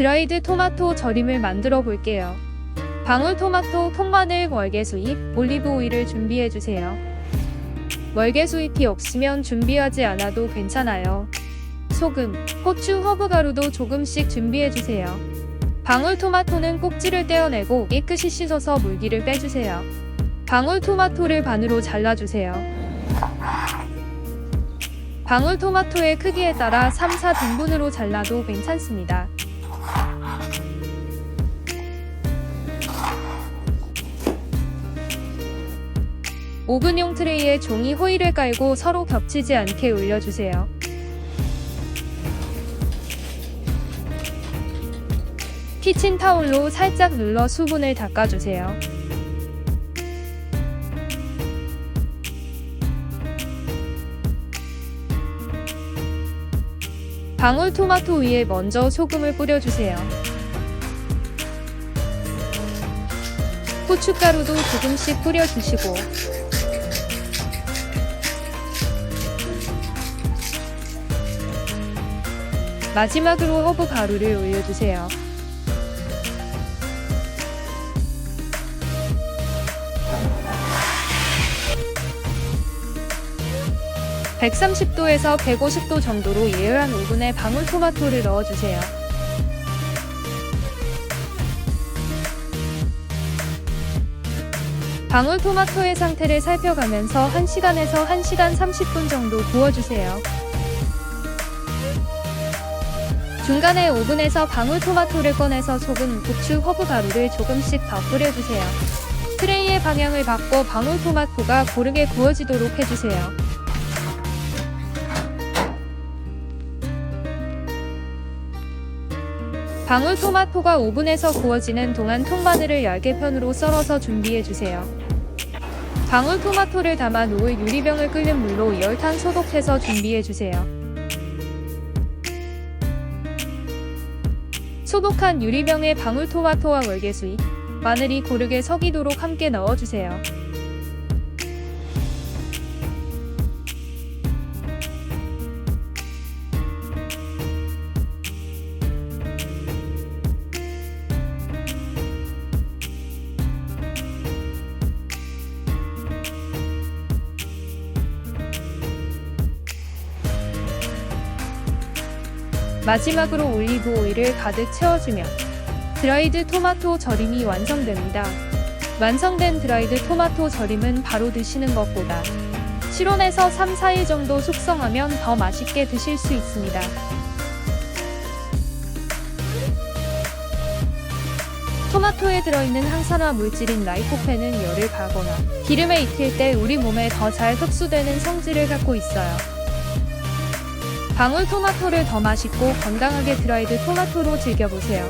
드라이드 토마토 절임을 만들어 볼게요. 방울토마토, 통마늘, 월계수잎, 올리브 오일을 준비해 주세요. 월계수잎이 없으면 준비하지 않아도 괜찮아요. 소금, 고추, 허브가루도 조금씩 준비해 주세요. 방울토마토는 꼭지를 떼어내고 깨끗이 씻어서 물기를 빼주세요. 방울토마토를 반으로 잘라주세요. 방울토마토의 크기에 따라 3, 4등분으로 잘라도 괜찮습니다. 오븐용 트레이에 종이 호일을 깔고 서로 겹치지 않게 올려주세요. 키친 타올로 살짝 눌러 수분을 닦아주세요. 방울토마토 위에 먼저 소금을 뿌려주세요. 고춧가루도 조금씩 뿌려주시고 마지막으로 허브 가루를 올려주세요. (130도에서 150도) 정도로 예열한 오븐에 방울토마토를 넣어주세요. 방울토마토의 상태를 살펴가면서 1시간에서 1시간 30분 정도 구워주세요. 중간에 오븐에서 방울토마토를 꺼내서 소금, 고추, 허브 가루를 조금씩 더 뿌려주세요. 트레이의 방향을 바꿔 방울토마토가 고르게 구워지도록 해주세요. 방울토마토가 오븐에서 구워지는 동안 통마늘을 얇게 편으로 썰어서 준비해주세요. 방울토마토를 담아 놓을 유리병을 끓는 물로 열탕 소독해서 준비해주세요. 소독한 유리병에 방울토마토와 월계수잎, 마늘이 고르게 섞이도록 함께 넣어주세요. 마지막으로 올리브 오일을 가득 채워주면 드라이드 토마토 절임이 완성됩니다. 완성된 드라이드 토마토 절임은 바로 드시는 것보다 실온에서 3, 4일 정도 숙성하면 더 맛있게 드실 수 있습니다. 토마토에 들어있는 항산화 물질인 라이코펜은 열을 가거나 기름에 익힐 때 우리 몸에 더 잘 흡수되는 성질을 갖고 있어요. 방울 토마토를 더 맛있고 건강하게 드라이드 토마토로 즐겨보세요.